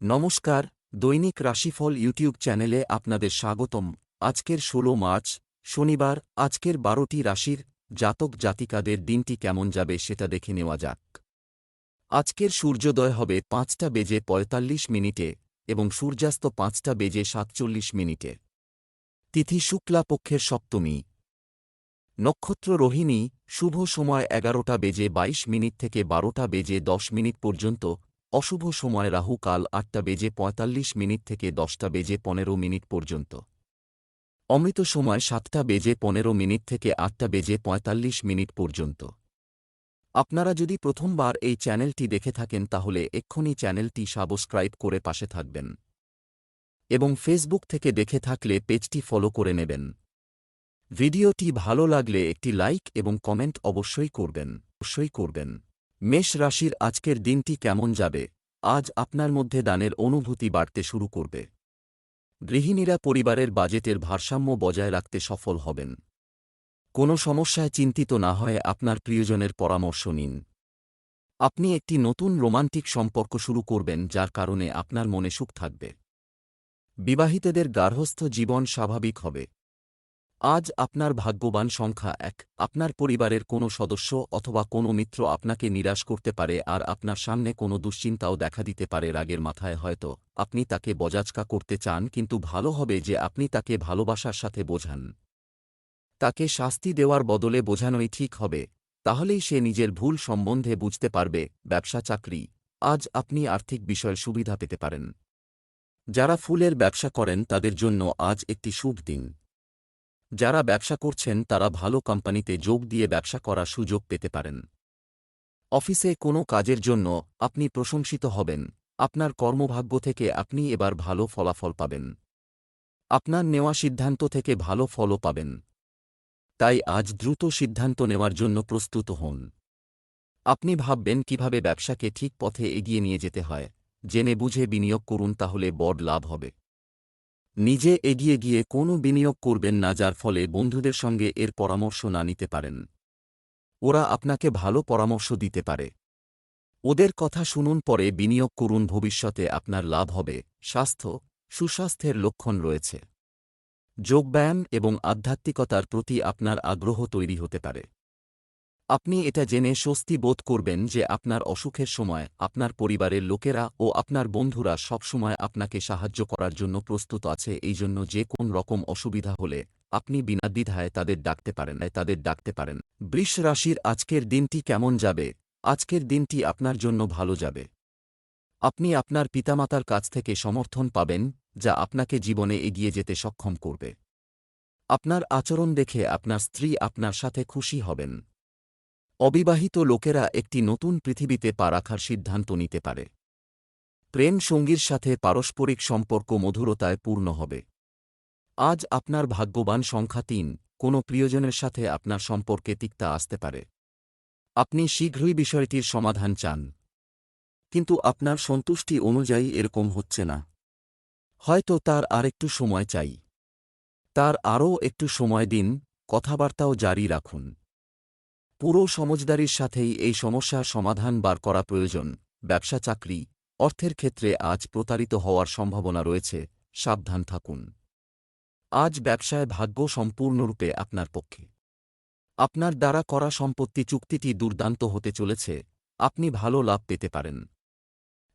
নমস্কার, দৈনিক রাশিফল ইউটিউব চ্যানেলে আপনাদের স্বাগতম। আজকের ষোলো মার্চ, শনিবার, আজকের বারোটি রাশির জাতক জাতিকাদের দিনটি কেমন যাবে সেটা দেখে নেওয়া যাক। আজকের সূর্যোদয় হবে পাঁচটা বেজে পঁয়তাল্লিশ মিনিটে এবং সূর্যাস্ত পাঁচটা বেজে সাতচল্লিশ মিনিটে। তিথি শুক্লা পক্ষের সপ্তমী। নক্ষত্র রোহিণী, শুভ সময় এগারোটা বেজে বাইশ মিনিট থেকে বারোটা বেজে দশ মিনিট পর্যন্ত অশুভ সময় রাহু কাল আটটা বেজে পঁয়তাল্লিশ মিনিট থেকে দশটা বেজে পনেরো মিনিট পর্যন্ত। অমৃত সময় সাতটা বেজে পনেরো মিনিট থেকে আটটা বেজে পঁয়তাল্লিশ মিনিট পর্যন্ত। আপনারা যদি প্রথমবার এই চ্যানেলটি দেখে থাকেন তাহলে এক্ষুনি চ্যানেলটি সাবস্ক্রাইব করে পাশে থাকবেন। এবং ফেসবুক থেকে দেখে থাকলে পেজটি ফলো করে নেবেন। ভিডিওটি ভালো লাগলে একটি লাইক এবং কমেন্ট অবশ্যই করবেন। অবশ্যই করবেন। মেষ রাশির আজকের দিনটি কেমন যাবে? আজ আপনার মধ্যে দানের অনুভূতি বাড়তে শুরু করবে। গৃহিণীরা পরিবারের বাজেটের ভারসাম্য বজায় রাখতে সফল হবেন। কোনো সমস্যায় চিন্তিত না হয়ে আপনার প্রিয়জনের পরামর্শ নিন। আপনি একটি নতুন রোমান্টিক সম্পর্ক শুরু করবেন, যার কারণে আপনার মনে সুখ থাকবে। বিবাহিতদের গার্হস্থ্য জীবন স্বাভাবিক হবে। আজ আপনার ভাগ্যবান সংখ্যা এক। আপনার পরিবারের কোনো সদস্য অথবা কোনো মিত্র আপনাকে নিরাশ করতে পারে আর আপনার সামনে কোনো দুশ্চিন্তাও দেখা দিতে পারে রাগের মাথায় হয়তো। আপনি তাকে বজাজকা করতে চান কিন্তু ভালো হবে যে আপনি তাকে ভালোবাসার সাথে বোঝান। তাকে শাস্তি দেওয়ার বদলে বোঝানোই ঠিক হবে। তাহলেই সে নিজের ভুল সম্বন্ধে বুঝতে পারবে, ব্যবসা চাকরি। আজ আপনি আর্থিক বিষয়ের সুবিধা পেতে পারেন। যারা ফুলের ব্যবসা করেন তাদের জন্য আজ একটি শুভ দিন। যারা ব্যবসা করছেন, তারা ভালো কোম্পানিতে যোগ দিয়ে ব্যবসা করার সুযোগ পেতে পারেন। অফিসে কোনো কাজের জন্য আপনি প্রশংসিত হবেন। আপনার কর্মভাগ্য থেকে আপনি এবার ভালো ফলাফল পাবেন। আপনার নেওয়া সিদ্ধান্ত থেকে ভালো ফলও পাবেন। তাই আজ দ্রুত সিদ্ধান্ত নেওয়ার জন্য প্রস্তুত হন। আপনি ভাববেন কীভাবে ব্যবসাকে ঠিক পথে এগিয়ে নিয়ে যেতে হয়। জেনে বুঝে বিনিয়োগ করুন, তাহলে বড় লাভ হবে। নিজে এগিয়ে গিয়ে কোনো বিনিয়োগ করবেন না যার ফলে বন্ধুদের সঙ্গে এর পরামর্শ না নিতে পারেন। ওরা আপনাকে ভালো পরামর্শ দিতে পারে। ওদের কথা শুনুন, পরে বিনিয়োগ করুন, ভবিষ্যতে আপনার লাভ হবে। স্বাস্থ্য, সুস্বাস্থ্যের লক্ষণ রয়েছে। যোগব্যায়াম এবং আধ্যাত্মিকতার প্রতি আপনার আগ্রহ তৈরি হতে পারে। আপনি এটা জেনে স্বস্তি বোধ করবেন যে আপনার অসুখের সময় আপনার পরিবারের লোকেরা ও আপনার বন্ধুরা সবসময় আপনাকে সাহায্য করার জন্য প্রস্তুত আছে, এই জন্য যে কোন রকম অসুবিধা হলে আপনি বিনা দ্বিধায় তাদের ডাকতে পারেন তাদের ডাকতে পারেন। বৃষ রাশির আজকের দিনটি কেমন যাবে? আজকের দিনটি আপনার জন্য ভালো যাবে। আপনি আপনার পিতামাতার কাছ থেকে সমর্থন পাবেন, যা আপনাকে জীবনে এগিয়ে যেতে সক্ষম করবে। আপনার আচরণ দেখে আপনার স্ত্রী আপনার সাথে খুশি হবেন। অবিবাহিত লোকেরা একটি নতুন পৃথিবীতে পা রাখার সিদ্ধান্ত নিতে পারে। প্রেম সঙ্গীর সাথে পারস্পরিক সম্পর্ক মধুরতায় পূর্ণ হবে। আজ আপনার ভাগ্যবান সংখ্যা তিন, কোনো প্রিয়জনের সাথে আপনার সম্পর্কে তিক্তা আসতে পারে। আপনি শীঘ্রই বিষয়টির সমাধান চান। কিন্তু আপনার সন্তুষ্টি অনুযায়ী এরকম হচ্ছে না। হয়তো তার আরেকটু সময় চাই। তার আরও একটু সময় দিন, কথাবার্তাও জারি রাখুন। পুরো সমজদারির সাথেই এই সমস্যার সমাধান বার করা প্রয়োজন। ব্যবসা চাকরি, অর্থের ক্ষেত্রে আজ প্রতারিত হওয়ার সম্ভাবনা রয়েছে, সাবধান থাকুন। আজ ব্যবসায় ভাগ্য সম্পূর্ণরূপে আপনার পক্ষে। আপনার দ্বারা করা সম্পত্তি চুক্তিটি দুর্দান্ত হতে চলেছে, আপনি ভালো লাভ পেতে পারেন।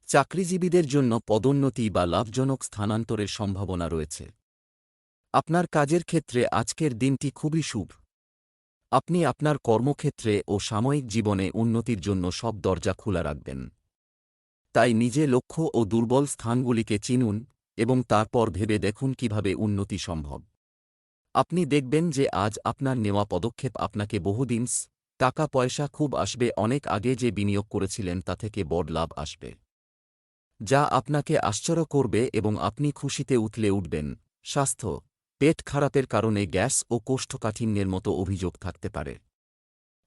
চাকরিজীবীদের জন্য পদোন্নতি বা লাভজনক স্থানান্তরের সম্ভাবনা রয়েছে। আপনার কাজের ক্ষেত্রে আজকের দিনটি খুবই শুভ। আপনি আপনার কর্মক্ষেত্রে ও সাময়িক জীবনে উন্নতির জন্য সব দরজা খোলা রাখবেন। তাই নিজে লক্ষ্য ও দুর্বল স্থানগুলিকে চিনুন এবং তারপর ভেবে দেখুন কীভাবে উন্নতি সম্ভব। আপনি দেখবেন যে আজ আপনার নেওয়া পদক্ষেপ আপনাকে বহুদিন টাকা পয়সা খুব আসবে অনেক আগে যে বিনিয়োগ করেছিলেন তা থেকে বড় লাভ আসবে। যা আপনাকে আশ্চর্য করবে এবং আপনি খুশিতে উঠলে উঠবেন। স্বাস্থ্য পেট খারাপের কারণে গ্যাস ও কোষ্ঠকাঠিন্যের মতো অভিযোগ থাকতে পারে।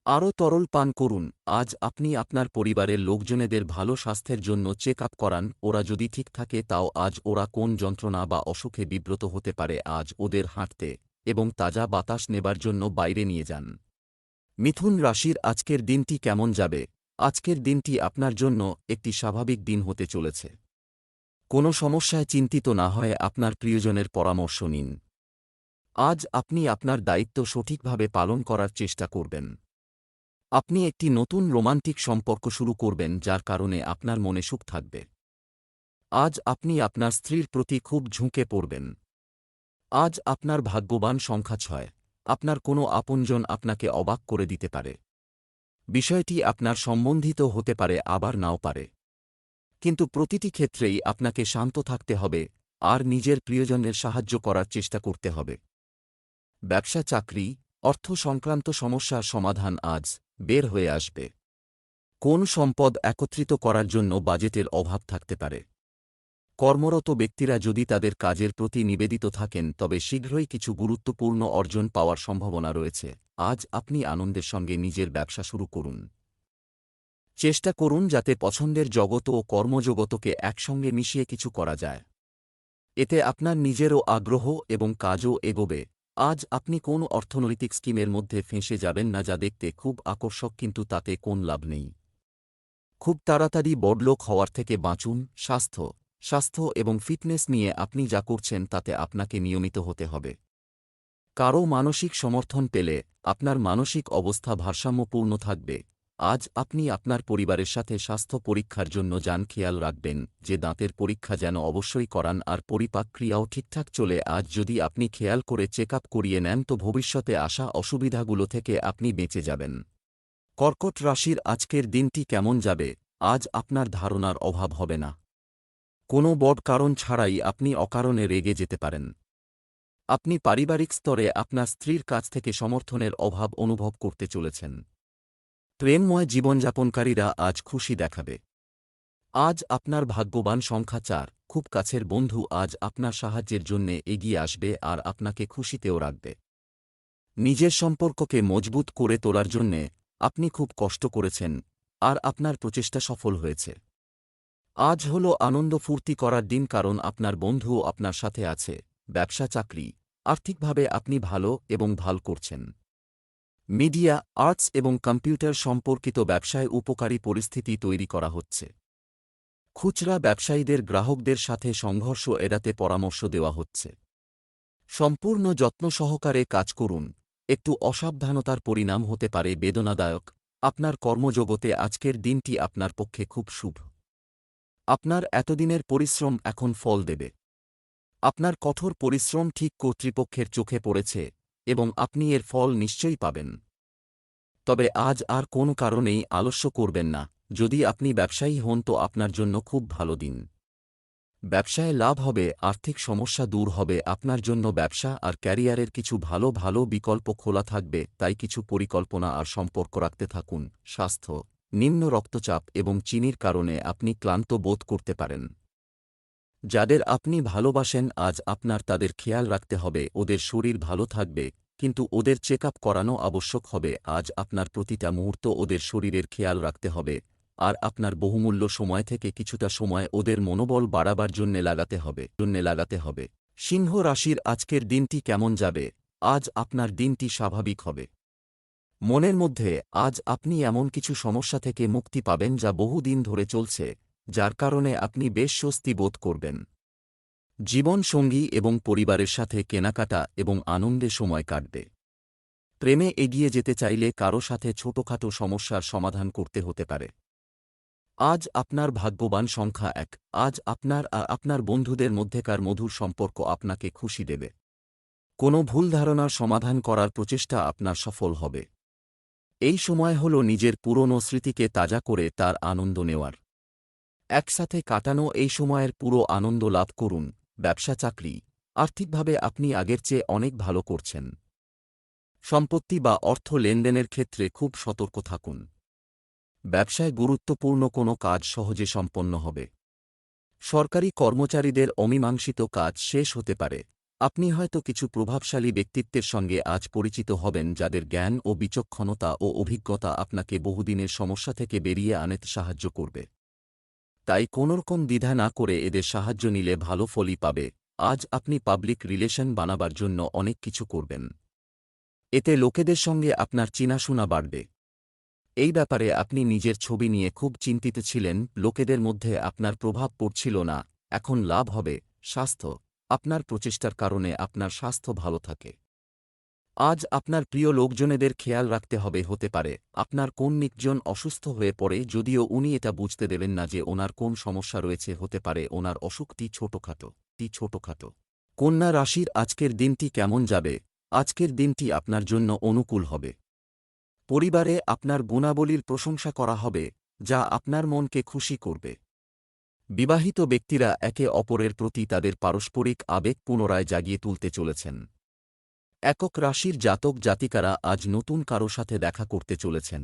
আরও তরল পান করুন। আজ আপনি আপনার পরিবারের লোকজনেদের ভালো স্বাস্থ্যের জন্য চেক আপ করান। ওরা যদি ঠিক থাকে, তাও আজ ওরা কোন যন্ত্রণা বা অসুখে বিব্রত হতে পারে, আজ ওদের হাঁটতে এবং তাজা বাতাস নেবার জন্য বাইরে নিয়ে যান। মিথুন রাশির আজকের দিনটি কেমন যাবে? আজকের দিনটি আপনার জন্য একটি স্বাভাবিক দিন হতে চলেছে। কোনো সমস্যায় চিন্তিত না হয়ে আপনার প্রিয়জনের পরামর্শ নিন। আজ আপনি আপনার দায়িত্ব সঠিকভাবে পালন করার চেষ্টা করবেন। আপনি একটি নতুন রোমান্টিক সম্পর্ক শুরু করবেন, যার কারণে আপনার মনে সুখ থাকবে। আজ আপনি আপনার স্ত্রীর প্রতি খুব ঝুঁকে পড়বেন। আজ আপনার ভাগ্যবান সংখ্যা ছয়। আপনার কোনো আপনজন আপনাকে অবাক করে দিতে পারে। বিষয়টি আপনার সম্বন্ধিত হতে পারে, আবার নাও পারে। কিন্তু প্রতিটি ক্ষেত্রেই আপনাকে শান্ত থাকতে হবে, আর নিজের প্রিয়জনের সাহায্য করার চেষ্টা করতে হবে। ব্যবসা চাকরি, অর্থ সংক্রান্ত সমস্যার সমাধান আজ বের হয়ে আসবে। কোন সম্পদ একত্রিত করার জন্য বাজেটের অভাব থাকতে পারে? কর্মরত ব্যক্তিরা যদি তাদের কাজের প্রতি নিবেদিত থাকেন, তবে শীঘ্রই কিছু গুরুত্বপূর্ণ অর্জন পাওয়ার সম্ভাবনা রয়েছে। আজ আপনি আনন্দের সঙ্গে নিজের ব্যবসা শুরু করুন। চেষ্টা করুন যাতে পছন্দের জগত ও কর্মজগতকে একসঙ্গে মিশিয়ে কিছু করা যায়। এতে আপনার নিজেরও আগ্রহ এবং কাজও এগোবে। আজ আপনি কোন অর্থনৈতিক স্কিমের মধ্যে ফেঁসে যাবেন না যা দেখতে খুব আকর্ষক কিন্তু তাতে কোন লাভ নেই। খুব তাড়াতাড়ি বড়লোক হওয়ার থেকে বাঁচুন, স্বাস্থ্য স্বাস্থ্য এবং ফিটনেস নিয়ে আপনি যা করছেন তাতে আপনাকে নিয়মিত হতে হবে। কারও মানসিক সমর্থন পেলে আপনার মানসিক অবস্থা ভারসাম্যপূর্ণ থাকবে। আজ আপনি আপনার পরিবারের সাথে স্বাস্থ্য পরীক্ষার জন্য যান, খেয়াল রাখবেন যে দাঁতের পরীক্ষা যেন অবশ্যই করান আর পরিপাক ক্রিয়াও ঠিকঠাক চলে। আজ যদি আপনি খেয়াল করে চেক করিয়ে নেন, তো ভবিষ্যতে আসা অসুবিধাগুলো থেকে আপনি বেঁচে যাবেন। কর্কট রাশির আজকের দিনটি কেমন যাবে? আজ আপনার ধারণার অভাব হবে না। কোনো বড় কারণ ছাড়াই আপনি অকারণে রেগে যেতে পারেন। আপনি পারিবারিক স্তরে আপনার স্ত্রীর কাছ থেকে সমর্থনের অভাব অনুভব করতে চলেছেন। প্রেমময় জীবনযাপনকারীরা আজ খুশি দেখাবে। আজ আপনার ভাগ্যবান সংখ্যা চার, খুব কাছের বন্ধু আজ আপনার সাহায্যের জন্যে এগিয়ে আসবে আর আপনাকে খুশিতেও রাখবে। নিজের সম্পর্ককে মজবুত করে তোলার জন্যে আপনি খুব কষ্ট করেছেন, আর আপনার প্রচেষ্টা সফল হয়েছে। আজ হল আনন্দ ফুর্তি করার দিন কারণ আপনার বন্ধুও আপনার সাথে আছে, ব্যবসা, চাকরি, আর্থিকভাবে আপনি ভালো এবং ভালো করছেন। মিডিয়া, আর্টস এবং কম্পিউটার সম্পর্কিত ব্যবসায় উপকারী পরিস্থিতি তৈরি করা হচ্ছে। খুচরা ব্যবসায়ীদের গ্রাহকদের সাথে সংঘর্ষ এড়াতে পরামর্শ দেওয়া হচ্ছে। সম্পূর্ণ যত্ন সহকারে কাজ করুন। একটু অসাবধানতার পরিণাম হতে পারে বেদনাদায়ক। আপনার কর্মজগতে আজকের দিনটি আপনার পক্ষে খুব শুভ। আপনার এতদিনের পরিশ্রম এখন ফল দেবে। আপনার কঠোর পরিশ্রম ঠিক কর্তৃপক্ষের চোখে পড়েছে। এবং আপনি এর ফল নিশ্চয়ই পাবেন। তবে আজ আর কোন কারণেই আলস্য করবেন না। যদি আপনি ব্যবসায়ী হন তো আপনার জন্য খুব ভালো দিন। ব্যবসায় লাভ হবে, আর্থিক সমস্যা দূর হবে, আপনার জন্য ব্যবসা আর ক্যারিয়ারের কিছু ভালো ভালো বিকল্প খোলা থাকবে, তাই কিছু পরিকল্পনা আর সম্পর্ক রাখতে থাকুন। স্বাস্থ্য, নিম্ন রক্তচাপ এবং চিনির কারণে আপনি ক্লান্ত বোধ করতে পারেন। যাদের আপনি ভালোবাসেন, আজ আপনার তাদের খেয়াল রাখতে হবে, ওদের শরীর ভালো থাকবে, কিন্তু ওদের চেক করানো আবশ্যক হবে, আজ আপনার প্রতিটা মুহূর্ত ওদের শরীরের খেয়াল রাখতে হবে, আর আপনার বহুমূল্য সময় থেকে কিছুটা সময় ওদের মনোবল বাড়াবার জন্যে লাগাতে হবে, জন্যে লাগাতে হবে। সিংহ রাশির আজকের দিনটি কেমন যাবে? আজ আপনার দিনটি স্বাভাবিক হবে। মনের মধ্যে, আজ আপনি এমন কিছু সমস্যা থেকে মুক্তি পাবেন যা বহুদিন ধরে চলছে। যার কারণে আপনি বেশ স্বস্তি বোধ করবেন। জীবনসঙ্গী এবং পরিবারের সাথে কেনাকাটা এবং আনন্দে সময় কাটবে। প্রেমে এগিয়ে যেতে চাইলে কারও সাথে ছোটখাটো সমস্যার সমাধান করতে হতে পারে। আজ আপনার ভাগ্যবান সংখ্যা এক, আজ আপনার আর আপনার বন্ধুদের মধ্যেকার মধুর সম্পর্ক আপনাকে খুশি দেবে। কোনো ভুল ধারণার সমাধান করার প্রচেষ্টা আপনার সফল হবে। এই সময় হল নিজের পুরনো স্মৃতিকে তাজা করে তার আনন্দ নেওয়ার। একসাথে কাটানো এই সময়ের পুরো আনন্দ লাভ করুন, ব্যবসা চাকরি। আর্থিকভাবে আপনি আগের চেয়ে অনেক ভালো করছেন। সম্পত্তি বা অর্থ লেনদেনের ক্ষেত্রে খুব সতর্ক থাকুন। ব্যবসায় গুরুত্বপূর্ণ কোনো কাজ সহজে সম্পন্ন হবে। সরকারি কর্মচারীদের অমীমাংসিত কাজ শেষ হতে পারে। আপনি হয়তো কিছু প্রভাবশালী ব্যক্তিত্বের সঙ্গে আজ পরিচিত হবেন যাদের জ্ঞান ও বিচক্ষণতা ও অভিজ্ঞতা আপনাকে বহুদিনের সমস্যা থেকে বেরিয়ে আনতে সাহায্য করবে। তাই কোনোরকম দ্বিধা না করে এদের সাহায্য নিলে ভালো ফলই পাবে। আজ আপনি পাবলিক রিলেশন বানাবার জন্য অনেক কিছু করবেন। এতে লোকেদের সঙ্গে আপনার চিনাশোনা বাড়বে। এই ব্যাপারে আপনি নিজের ছবি নিয়ে খুব চিন্তিত ছিলেন, লোকেদের মধ্যে আপনার প্রভাব পড়ছিল না, এখন লাভ হবে, স্বাস্থ্য, আপনার প্রচেষ্টার কারণে আপনার স্বাস্থ্য ভালো থাকে। আজ আপনার প্রিয় লোকজনেদের খেয়াল রাখতে হবে হতে পারে, আপনার কোন নিকজন অসুস্থ হয়ে পড়ে যদিও উনি এটা বুঝতে দেবেন না যে ওনার কোন সমস্যা রয়েছে হতে পারে ওনার অসুখটি ছোটখাটো, টি ছোটখাটো। কন্যা রাশির আজকের দিনটি কেমন যাবে? আজকের দিনটি আপনার জন্য অনুকূল হবে। পরিবারে আপনার গুণাবলীর প্রশংসা করা হবে, যা আপনার মনকে খুশি করবে। বিবাহিত ব্যক্তিরা একে অপরের প্রতি তাদের পারস্পরিক আবেগ পুনরায় জাগিয়ে তুলতে চলেছেন। একক রাশির জাতক জাতিকারা আজ নতুন কারও সাথে দেখা করতে চলেছেন।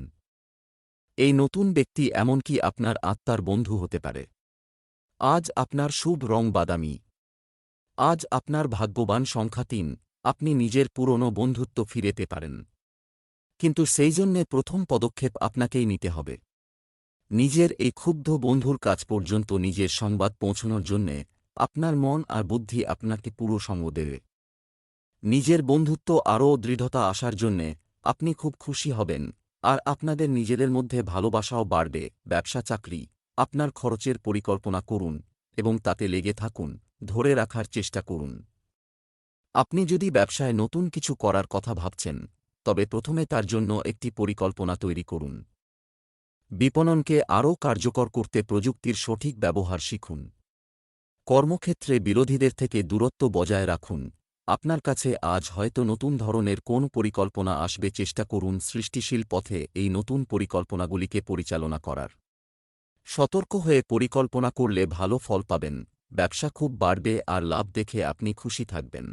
এই নতুন ব্যক্তি এমনকি আপনার আত্মার বন্ধু হতে পারে। আজ আপনার শুভ রং বাদামি। আজ আপনার ভাগ্যবান সংখ্যা তিন। আপনি নিজের পুরনো বন্ধুত্ব ফিরেতে পারেন। কিন্তু সেই জন্যে প্রথম পদক্ষেপ আপনাকেই নিতে হবে। নিজের এই ক্ষুব্ধ বন্ধুর কাজ পর্যন্ত নিজের সংবাদ পৌঁছানোর জন্যে আপনার মন আর বুদ্ধি আপনাকে পুরো সঙ্গ দেবে। নিজের বন্ধুত্ব আরও দৃঢ়তা আসার জন্যে আপনি খুব খুশি হবেন। আর আপনাদের নিজেদের মধ্যে ভালোবাসাও বাড়বে, ব্যবসা, চাকরি, আপনার খরচের পরিকল্পনা করুন এবং তাতে লেগে থাকুন, ধরে রাখার চেষ্টা করুন। আপনি যদি ব্যবসায় নতুন কিছু করার কথা ভাবছেন, তবে প্রথমে তার জন্য একটি পরিকল্পনা তৈরি করুন। বিপণনকে আরও কার্যকর করতে প্রযুক্তির সঠিক ব্যবহার শিখুন। কর্মক্ষেত্রে বিরোধীদের থেকে দূরত্ব বজায় রাখুন। আপনার কাছে আজ হয়তো নতুন ধরনের কোন পরিকল্পনা আসবে চেষ্টা করুন সৃষ্টিশীল পথে এই নতুন পরিকল্পনাগুলিকে পরিচালনা করার। সতর্ক হয়ে পরিকল্পনা করলে ভালো ফল পাবেন, ব্যবসা খুব বাড়বে আর লাভ দেখে আপনি খুশি থাকবেন।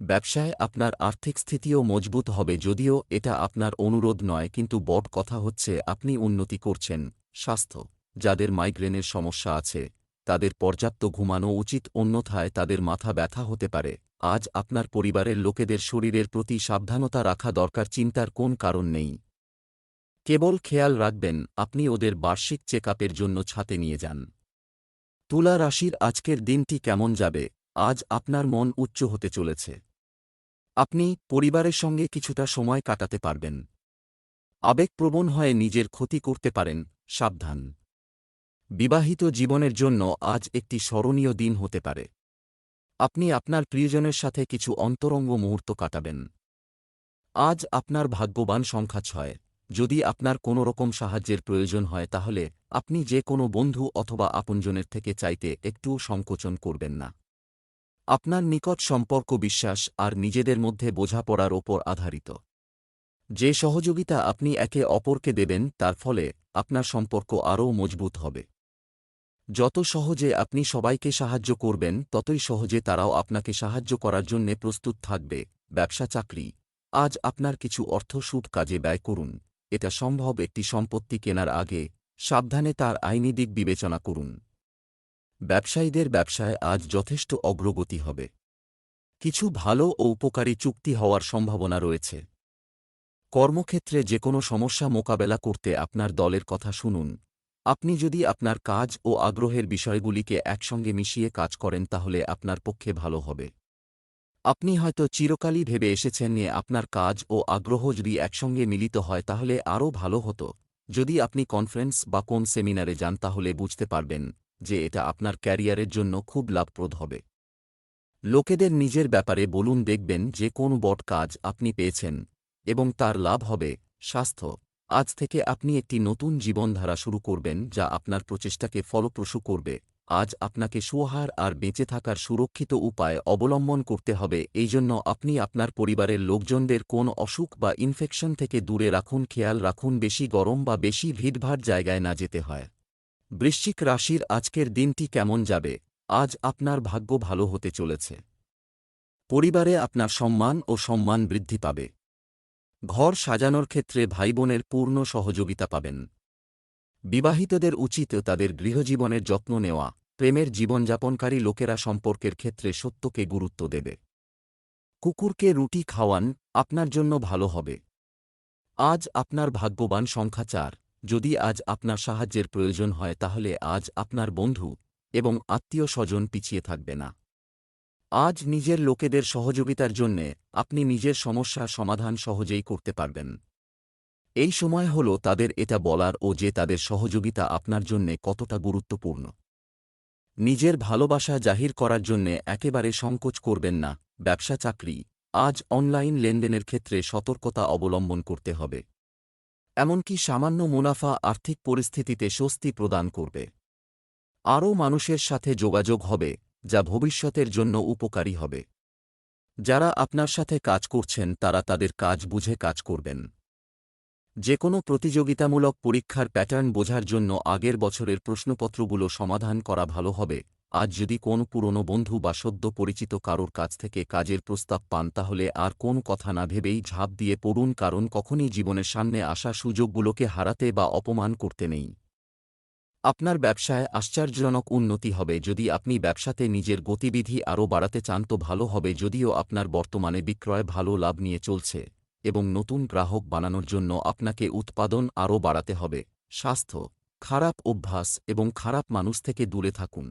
ব্যবসায় আপনার আর্থিক স্থিতিও মজবুত হবে যদিও এটা আপনার অনুরোধ নয় কিন্তু বট কথা হচ্ছে আপনি উন্নতি করছেন, স্বাস্থ্য, যাদের মাইগ্রেনের সমস্যা আছে, তাদের পর্যাপ্ত ঘুমানো উচিত অন্যথায় তাদের মাথা ব্যথা হতে পারে। আজ আপনার পরিবারের লোকেদের শরীরের প্রতি সাবধানতা রাখা দরকার, চিন্তার কোন কারণ নেই। কেবল খেয়াল রাখবেন, আপনি ওদের বার্ষিক চেক জন্য ছাতে নিয়ে যান। তুলা রাশির আজকের দিনটি কেমন যাবে? আজ আপনার মন উচ্চ হতে চলেছে। আপনি পরিবারের সঙ্গে কিছুটা সময় কাটাতে পারবেন। আবেগপ্রবণ হয়ে নিজের ক্ষতি করতে পারেন, সাবধান। বিবাহিত জীবনের জন্য আজ একটি স্মরণীয় দিন হতে পারে। আপনি আপনার প্রিয়জনের সাথে কিছু অন্তরঙ্গ মুহূর্ত কাটাবেন। আজ আপনার ভাগ্যবান সংখ্যা ছয়। যদি আপনার কোনো রকম সাহায্যের প্রয়োজন হয়, তাহলে আপনি যে কোনো বন্ধু অথবা আপনজনের থেকে চাইতে একটুও সংকোচন করবেন না। আপনার নিকট সম্পর্ক বিশ্বাস আর নিজেদের মধ্যে বোঝাপড়ার ওপর আধারিত। যে সহযোগিতা আপনি একে অপরকে দেবেন, তার ফলে আপনার সম্পর্ক আরও মজবুত হবে। যত সহজে আপনি সবাইকে সাহায্য করবেন, ততই সহজে তারাও আপনাকে সাহায্য করার জন্যে প্রস্তুত থাকবে। ব্যবসা চাকরি। আজ আপনার কিছু অর্থ সুদ কাজে ব্যয় করুন। এটা সম্ভব একটি সম্পত্তি কেনার আগে সাবধানে তার আইনি দিক বিবেচনা করুন। ব্যবসায়ীদের ব্যবসায় আজ যথেষ্ট অগ্রগতি হবে। কিছু ভালো ও উপকারী চুক্তি হওয়ার সম্ভাবনা রয়েছে। কর্মক্ষেত্রে যে কোনো সমস্যা মোকাবেলা করতে আপনার দলের কথা শুনুন। আপনি যদি আপনার কাজ ও আগ্রহের বিষয়গুলিকে একসঙ্গে মিশিয়ে কাজ করেন, তাহলে আপনার পক্ষে ভালো হবে। আপনি হয়তো চিরকালই ভেবে এসেছেন নিয়ে আপনার কাজ ও আগ্রহ যদি একসঙ্গে মিলিত হয়, তাহলে আরও ভালো হতো। যদি আপনি কনফারেন্স বা কোন সেমিনারে যান, তাহলে বুঝতে পারবেন যে এটা আপনার ক্যারিয়ারের জন্য খুব লাভপ্রদ হবে। লোকেদের নিজের ব্যাপারে বলুন, দেখবেন যে কোন বট কাজ আপনি পেয়েছেন এবং তার লাভ হবে, স্বাস্থ্য। আজ থেকে আপনি একটি নতুন জীবনধারা শুরু করবেন যা আপনার প্রচেষ্টাকে ফলপ্রসূ করবে। আজ আপনাকে সুহার আর বেঁচে থাকার সুরক্ষিত উপায় অবলম্বন করতে হবে, এই জন্য আপনি আপনার পরিবারের লোকজনদের কোন অসুখ বা ইনফেকশন থেকে দূরে রাখুন, খেয়াল রাখুন, বেশি গরম বা বেশি ভিড়ভাড় জায়গায় না যেতে হয়। বৃশ্চিক রাশির আজকের দিনটি কেমন যাবে? আজ আপনার ভাগ্য ভালো হতে চলেছে। পরিবারে আপনার সম্মান ও সম্মান বৃদ্ধি পাবে। ঘর সাজানোর ক্ষেত্রে ভাইবোনের পূর্ণ সহযোগিতা পাবেন। বিবাহিতদের উচিত তাদের গৃহজীবনের যত্ন নেওয়া, প্রেমের জীবনযাপনকারী লোকেরা সম্পর্কের ক্ষেত্রে সত্যকে গুরুত্ব দেবে। কুকুরকে রুটি খাওয়ান আপনার জন্য ভালো হবে। আজ আপনার ভাগ্যবান সংখ্যা চার, যদি আজ আপনার সাহায্যের প্রয়োজন হয় তাহলে আজ আপনার বন্ধু এবং আত্মীয় স্বজন পিছিয়ে থাকবে না। আজ নিজের লোকেদের সহযোগিতার জন্যে আপনি নিজের সমস্যার সমাধান সহজেই করতে পারবেন। এই সময় হল তাদের এটা বলার ও যে তাদের সহযোগিতা আপনার জন্যে কতটা গুরুত্বপূর্ণ। নিজের ভালোবাসা জাহির করার জন্যে একেবারে সংকোচ করবেন না, ব্যবসা চাকরি, আজ অনলাইন লেনদেনের ক্ষেত্রে সতর্কতা অবলম্বন করতে হবে। এমনকি সামান্য মুনাফা আর্থিক পরিস্থিতিতে স্বস্তি প্রদান করবে। আরও মানুষের সাথে যোগাযোগ হবে যা ভবিষ্যতের জন্য উপকারী হবে। যারা আপনার সাথে কাজ করছেন, তারা তাদের কাজ বুঝে কাজ করবেন। যে কোনো প্রতিযোগিতামূলক পরীক্ষার প্যাটার্ন বোঝার জন্য আগের বছরের প্রশ্নপত্রগুলো সমাধান করা ভালো হবে। আজ যদি কোন পুরনো বন্ধু বা সদ্য পরিচিত কারোর কাছ থেকে কাজের প্রস্তাব পান, তাহলে আর কোন কথা না ভেবেই ঝাঁপ দিয়ে পড়ুন, কারণ কখনই জীবনের সামনে আসা সুযোগগুলোকে হারাতে বা অপমান করতে নেই। আপনার ব্যবসায় আশ্চর্যজনক উন্নতি হবে। যদি আপনি ব্যবসাতে নিজের গতিবিধি আরও বাড়াতে চান তো ভালো হবে, যদিও আপনার বর্তমানে বিক্রয় ভালো লাভ নিয়ে চলছে এবং নতুন গ্রাহক বানানোর জন্য আপনাকে উৎপাদন আরও বাড়াতে হবে। স্বাস্থ্য, খারাপ অভ্যাস এবং খারাপ মানুষ থেকে দূরে থাকুন।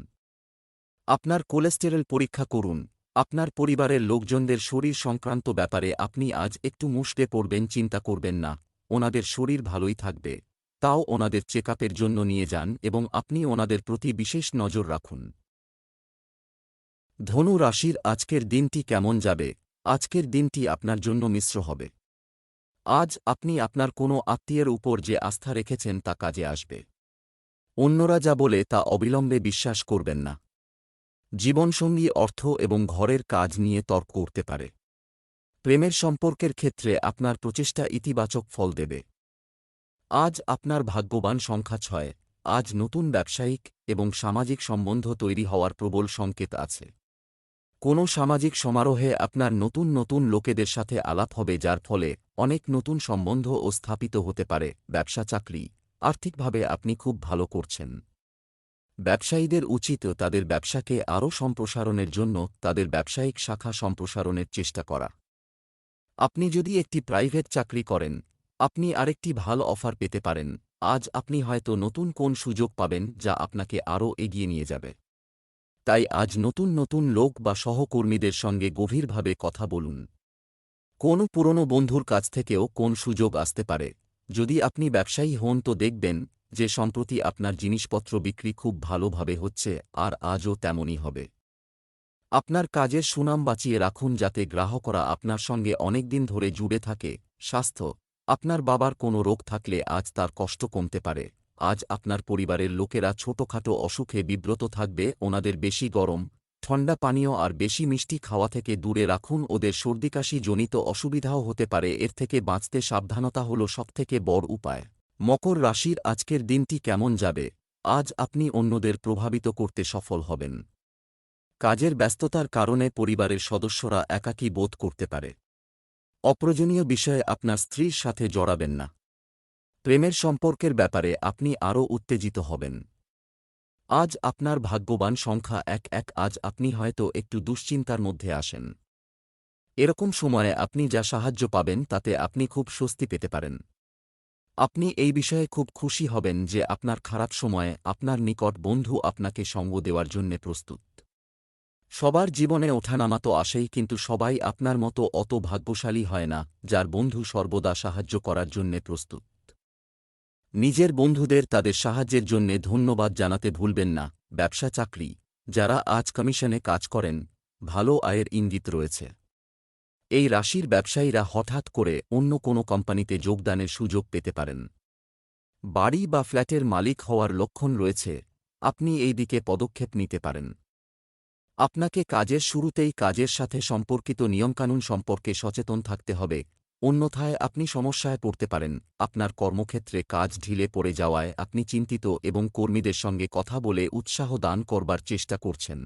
আপনার কোলেস্টেরল পরীক্ষা করুন। আপনার পরিবারের লোকজনদের শরীর সংক্রান্ত ব্যাপারে আপনি আজ একটু মুষড়ে পড়বেন, চিন্তা করবেন না। ওনাদের শরীর ভালোই থাকবে। তাও ওনাদের চেকআপের জন্য নিয়ে যান এবং আপনি ওনাদের প্রতি বিশেষ নজর রাখুন। ধনু রাশির আজকের দিনটি কেমন যাবে? আজকের দিনটি আপনার জন্য মিশ্র হবে। আজ আপনি আপনার কোনো আত্মীয়ের উপর যে আস্থা রেখেছেন তা কাজে আসবে। অন্যরা যা বলে তা অবিলম্বে বিশ্বাস করবেন না। জীবনসঙ্গী অর্থ এবং ঘরের কাজ নিয়ে তর্ক করতে পারে। প্রেমের সম্পর্কের ক্ষেত্রে আপনার প্রচেষ্টা ইতিবাচক ফল দেবে। আজ আপনার ভাগ্যবান সংখ্যা ছয়। আজ নতুন ব্যবসায়িক এবং সামাজিক সম্বন্ধ তৈরি হওয়ার প্রবল সংকেত আছে। কোনো সামাজিক সমারোহে আপনার নতুন নতুন লোকেদের সাথে আলাপ হবে যার ফলে অনেক নতুন সম্বন্ধ ও স্থাপিত হতে পারে, ব্যবসা চাকরি। আর্থিকভাবে আপনি খুব ভালো করছেন। ব্যবসায়ীদের উচিত তাদের ব্যবসাকে আরও সম্প্রসারণের জন্য তাদের ব্যবসায়িক শাখা সম্প্রসারণের চেষ্টা করা। আপনি যদি একটি প্রাইভেট চাকরি করেন আপনি আরেকটি ভালো অফার পেতে পারেন। আজ আপনি হয়তো নতুন কোন সুযোগ পাবেন যা আপনাকে আরও এগিয়ে নিয়ে যাবে। তাই আজ নতুন নতুন লোক বা সহকর্মীদের সঙ্গে গভীরভাবে কথা বলুন। কোন পুরনো বন্ধুর কাছ থেকেও কোন সুযোগ আসতে পারে। যদি আপনি ব্যবসায়ী হন তো দেখবেন যে সম্প্রতি আপনার জিনিসপত্র বিক্রি খুব ভালোভাবে হচ্ছে আর আজও তেমনই হবে। আপনার কাজের সুনাম বাঁচিয়ে রাখুন যাতে গ্রাহকরা আপনার সঙ্গে অনেকদিন ধরে জুড়ে থাকে, স্বাস্থ্য আপনার বাবার কোনো রোগ থাকলে আজ তার কষ্ট কমতে পারে। আজ আপনার পরিবারের লোকেরা ছোটখাটো অসুখে বিব্রত থাকবে, ওনাদের বেশি গরম, ঠান্ডা পানীয় আর বেশি মিষ্টি খাওয়া থেকে দূরে রাখুন, ওদের সর্দিকাশি জনিত অসুবিধাও হতে পারে, এর থেকে বাঁচতে সাবধানতা হল সবথেকে বড় উপায়। মকর রাশির আজকের দিনটি কেমন যাবে? আজ আপনি অন্যদের প্রভাবিত করতে সফল হবেন। কাজের ব্যস্ততার কারণে পরিবারের সদস্যরা একাকী বোধ করতে পারে। অপ্রয়োজনীয় বিষয়ে আপনার স্ত্রীর সাথে জড়াবেন না। প্রেমের সম্পর্কের ব্যাপারে আপনি আরও উত্তেজিত হবেন। আজ আপনার ভাগ্যবান সংখ্যা এক এক, আজ আপনি হয়তো একটু দুশ্চিন্তার মধ্যে আসেন এরকম সময়ে আপনি যা সাহায্য পাবেন তাতে আপনি খুব স্বস্তি পেতে পারেন। আপনি এই বিষয়ে খুব খুশি হবেন যে আপনার খারাপ সময়ে আপনার নিকট বন্ধু আপনাকে সঙ্গ দেওয়ার জন্যে প্রস্তুত। সবার জীবনে ওঠানামা তো আসেই, কিন্তু সবাই আপনার মতো অত ভাগ্যশালী হয় না, যার বন্ধু সর্বদা সাহায্য করার জন্যে প্রস্তুত। নিজের বন্ধুদের তাদের সাহায্যের জন্যে ধন্যবাদ জানাতে ভুলবেন না, ব্যবসা চাকরি, যারা আজ কমিশনে কাজ করেন, ভালো আয়ের ইঙ্গিত রয়েছে। এই রাশির ব্যবসায়ীরা হঠাৎ করে অন্য কোনো কোম্পানিতে যোগদানের সুযোগ পেতে পারেন। বাড়ি বা ফ্ল্যাটের মালিক হওয়ার লক্ষণ রয়েছে, আপনি এই দিকে পদক্ষেপ নিতে পারেন। আপনাকে কাজের শুরুতেই কাজের সাথে সম্পর্কিত নিয়মকানুন সম্পর্কে সচেতন থাকতে হবে। অন্যথায় আপনি সমস্যায় পড়তে পারেন। আপনার কর্মক্ষেত্রে কাজ ঢিলে পড়ে যাওয়ায় আপনি চিন্তিত এবং কর্মীদের সঙ্গে কথা বলে উৎসাহ দান করবার চেষ্টা করছেন।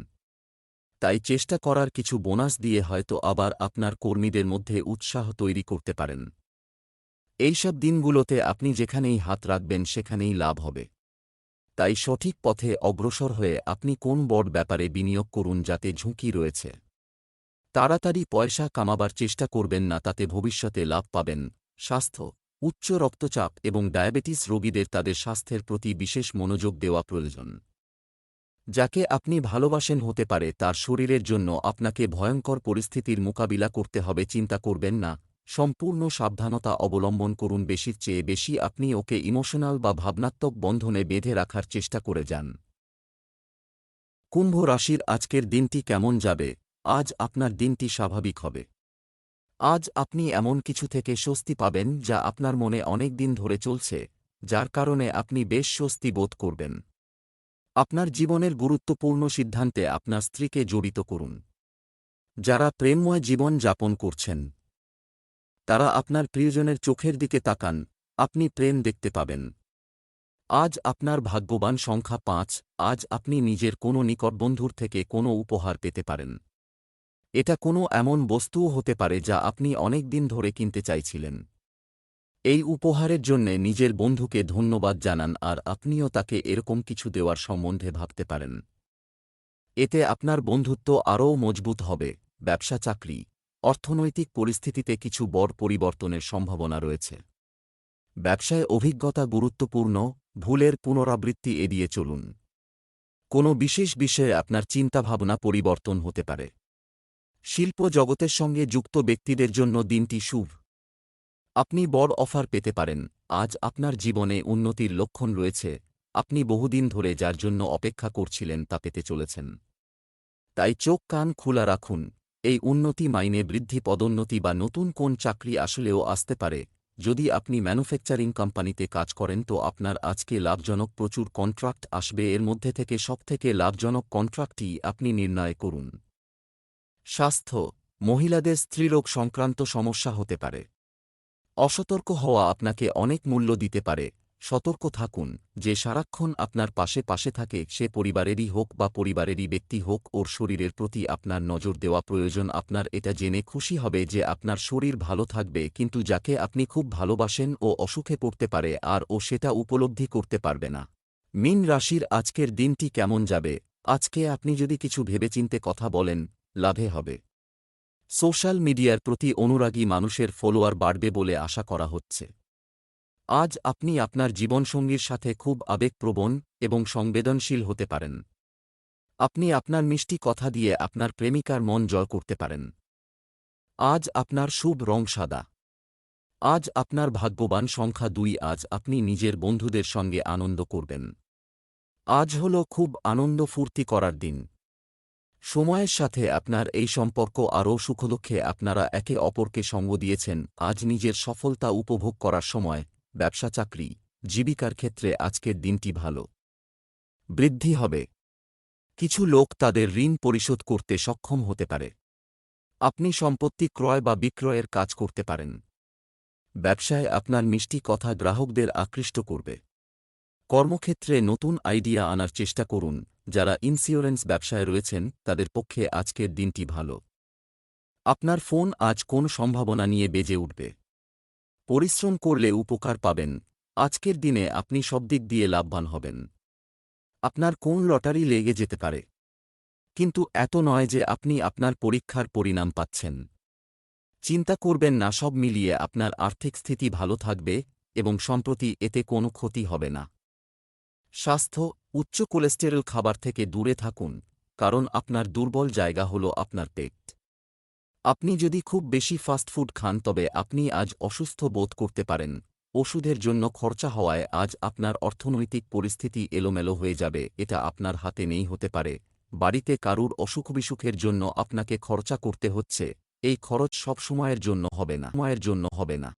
তাই চেষ্টা করার কিছু বোনাস দিয়ে হয়তো আবার আপনার কর্মীদের মধ্যে উৎসাহ তৈরি করতে পারেন। এইসব দিনগুলোতে আপনি যেখানেই হাত রাখবেন সেখানেই লাভ হবে। তাই সঠিক পথে অগ্রসর হয়ে আপনি কোন বড় ব্যাপারে বিনিয়োগ করুন যাতে ঝুঁকি রয়েছে। তাড়াতাড়ি পয়সা কামাবার চেষ্টা করবেন না, তাতে ভবিষ্যতে লাভ পাবেন। স্বাস্থ্য, উচ্চ রক্তচাপ এবং ডায়াবেটিস রোগীদের তাদের স্বাস্থ্যের প্রতি বিশেষ মনোযোগ দেওয়া প্রয়োজন। যাকে আপনি ভালোবাসেন হতে পারে, তার শরীরের জন্য আপনাকে ভয়ঙ্কর পরিস্থিতির মোকাবিলা করতে হবে, চিন্তা করবেন না। সম্পূর্ণ সাবধানতা অবলম্বন করুন বেশির চেয়ে বেশি আপনি ওকে ইমোশনাল বা ভাবনাত্মক বন্ধনে বেঁধে রাখার চেষ্টা করে যান। কুম্ভ রাশির আজকের দিনটি কেমন যাবে? আজ আপনার দিনটি স্বাভাবিক হবে। আজ আপনি এমন কিছু থেকে স্বস্তি পাবেন যা আপনার মনে অনেক দিন ধরে চলছে, যার কারণে আপনি বেশ স্বস্তি বোধ করবেন। আপনার জীবনের গুরুত্বপূর্ণ সিদ্ধান্তে আপনার স্ত্রীকে জড়িত করুন। যারা প্রেমময় জীবন যাপন করছেন তারা আপনার প্রিয়জনের চোখের দিকে তাকান, আপনি প্রেম দেখতে পাবেন। আজ আপনার ভাগ্যবান সংখ্যা পাঁচ, আজ আপনি নিজের কোনো নিকট বন্ধুর থেকে কোনো উপহার পেতে পারেন। এটা কোনো এমন বস্তুও হতে পারে যা আপনি অনেক দিন ধরে কিনতে চাইছিলেন। এই উপহারের জন্যে নিজের বন্ধুকে ধন্যবাদ জানান আর আপনিও তাকে এরকম কিছু দেওয়ার সম্বন্ধে ভাবতে পারেন। এতে আপনার বন্ধুত্ব আরও মজবুত হবে, ব্যবসা চাকরি অর্থনৈতিক পরিস্থিতিতে কিছু বড় পরিবর্তনের সম্ভাবনা রয়েছে। ব্যবসায় অভিজ্ঞতা গুরুত্বপূর্ণ, ভুলের পুনরাবৃত্তি এড়িয়ে চলুন। কোনো বিশেষ বিষয়ে আপনার চিন্তাভাবনা পরিবর্তন হতে পারে। শিল্প জগতের সঙ্গে যুক্ত ব্যক্তিদের জন্য দিনটি শুভ। আপনি বড় অফার পেতে পারেন। আজ আপনার জীবনে উন্নতির লক্ষণ রয়েছে। আপনি বহুদিন ধরে যার জন্য অপেক্ষা করছিলেন তা পেতে চলেছেন। তাই চোখ কান খোলা রাখুন। এই উন্নতি মাইনে বৃদ্ধি পদোন্নতি বা নতুন কোন চাকরি আসলেও আসতে পারে। যদি আপনি ম্যানুফ্যাকচারিং কোম্পানিতে কাজ করেন তো আপনার আজকে লাভজনক প্রচুর কন্ট্রাক্ট আসবে। এর মধ্যে থেকে সবথেকে লাভজনক কন্ট্রাক্টটি আপনি নির্ণয় করুন। স্বাস্থ্য, মহিলাদের স্ত্রীরোগ সংক্রান্ত সমস্যা হতে পারে। অসতর্ক হওয়া আপনাকে অনেক মূল্য দিতে পারে। সতর্ক থাকুন যে সারাক্ষণ আপনার পাশে পাশে থাকে সে পরিবারেরই হোক বা পরিবারেরই ব্যক্তি হোক, ওর শরীরের প্রতি আপনার নজর দেওয়া প্রয়োজন। আপনার এটা জেনে খুশি হবে যে আপনার শরীর ভালো থাকবে, কিন্তু যাকে আপনি খুব ভালোবাসেন ও অসুখে পড়তে পারে আর ও সেটা উপলব্ধি করতে পারবে না। মিন রাশির আজকের দিনটি কেমন যাবে? আজকে আপনি যদি কিছু ভেবেচিন্তে কথা বলেন, লাভে হবে। সোশ্যাল মিডিয়ার প্রতি অনুরাগী মানুষের ফলোয়ার বাড়বে বলে আশা করা হচ্ছে। আজ আপনি আপনার জীবনসঙ্গীর সাথে খুব আবেগপ্রবণ এবং সংবেদনশীল হতে পারেন। আপনি আপনার মিষ্টি কথা দিয়ে আপনার প্রেমিকার মন জয় করতে পারেন। আজ আপনার শুভ রং সাদা। আজ আপনার ভাগ্যবান সংখ্যা দুই, আজ আপনি নিজের বন্ধুদের সঙ্গে আনন্দ করবেন। আজ হল খুব আনন্দ ফুর্তি করার দিন। সময়ের সাথে আপনার এই সম্পর্ক আরও সুখদুঃখে আপনারা একে অপরকে সঙ্গ দিয়েছেন। আজ নিজের সফলতা উপভোগ করার সময় ব্যবসা চাকরি, জীবিকার ক্ষেত্রে আজকের দিনটি ভালো। বৃদ্ধি হবে। কিছু লোক তাদের ঋণ পরিশোধ করতে সক্ষম হতে পারে। আপনি সম্পত্তি ক্রয় বা বিক্রয়ের কাজ করতে পারেন। ব্যবসায় আপনার মিষ্টি কথা গ্রাহকদের আকৃষ্ট করবে। কর্মক্ষেত্রে নতুন আইডিয়া আনার চেষ্টা করুন, যারা ইন্স্যুরেন্স ব্যবসায় রয়েছেন, তাদের পক্ষে আজকের দিনটি ভালো। আপনার ফোন আজ কোন সম্ভাবনা নিয়ে বেজে উঠবে? পরিশ্রম করলে উপকার পাবেন। আজকের দিনে আপনি সব দিক দিয়ে লাভবান হবেন। আপনার কোন লটারি লেগে যেতে পারে। কিন্তু এত নয় যে আপনি আপনার পরীক্ষার পরিণাম পাচ্ছেন। চিন্তা করবেন না, সব মিলিয়ে আপনার আর্থিক স্থিতি ভালো থাকবে এবং সম্প্রতি এতে কোনো ক্ষতি হবে না। স্বাস্থ্য, উচ্চ কোলেস্টেরল খাবার থেকে দূরে থাকুন, কারণ আপনার দুর্বল জায়গা হল আপনার পেট। আপনি যদি খুব বেশি ফাস্টফুড খান তবে আপনি আজ অসুস্থ বোধ করতে পারেন। ওষুধের জন্য খরচা হওয়ায় আজ আপনার অর্থনৈতিক পরিস্থিতি এলোমেলো হয়ে যাবে, এটা আপনার হাতে নেই হতে পারে। বাড়িতে কারুর অসুখ বিসুখের জন্য আপনাকে খরচা করতে হচ্ছে, এই খরচ সব সময়ের জন্য হবে না। সময়ের জন্য হবে না।